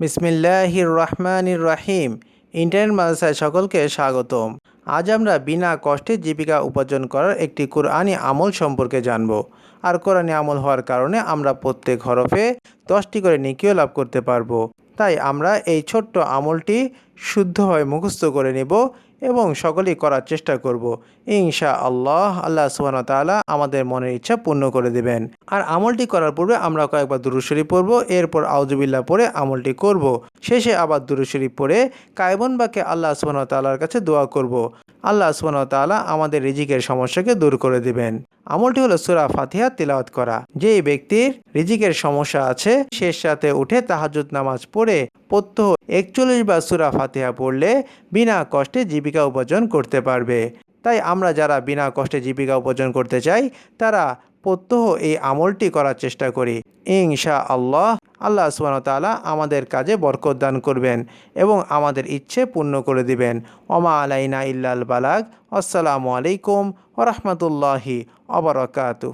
বিসমিল্লাহির রহমানির রাহিম ইন্টারনেট মাদ্রাসায় সকলকে স্বাগতম। আজ আমরা বিনা কষ্টে জীবিকা উপার্জন করার একটি কোরআনি আমল সম্পর্কে জানব। আর কোরআনি আমল হওয়ার কারণে আমরা প্রত্যেক হরফে দশটি করে নিকিও লাভ করতে পারব। তাই আমরা এই ছোট্ট আমলটি শুদ্ধভাবে মুখস্থ করে নেব। এবং সকলেই করার চেষ্টা করব। ইনশা আল্লাহ আল্লাহ সুবান তাআলা আমাদের মনের ইচ্ছা পূর্ণ করে দেবেন। আর আমলটি করার পূর্বে আমরা কয়েকবার দুরুশরীফ পড়ব, এরপর আউজুবিল্লাহ পড়ে আমলটি করব। শেষে আবার দুরুশরীফ পড়ে কায়বন বাকে আল্লাহ সুবান তাআলার কাছে দোয়া করব। আল্লাহ সুবান তাআলা আমাদের রিজিকের সমস্যাকে দূর করে দিবেন। আমলটি হলো সুরা ফাতিহা তিলাওয়াত করা। যেই ব্যক্তির রিজিকের সমস্যা আছে শেষ সাথে উঠে তাহাজুদ নামাজ পড়ে প্রত্যহ একচল্লিশ বার সুরা ফাতিহা পড়লে বিনা কষ্টে জীবিকা উপার্জন করতে পারবে। তাই আমরা যারা বিনা কষ্টে জীবিকা উপার্জন করতে চাই, তারা প্রত্যহ এই আমলটি করার চেষ্টা করি। ইনশা আল্লাহ আল্লাহ সুবান তাআলা আমাদের কাজে বরকত দান করবেন এবং আমাদের ইচ্ছে পূর্ণ করে দিবেন। ওমা আলাইনা ইল্লাল বালাগ। আসসালামু আলাইকুম ওরহমতুল্লাহি অবরকাতু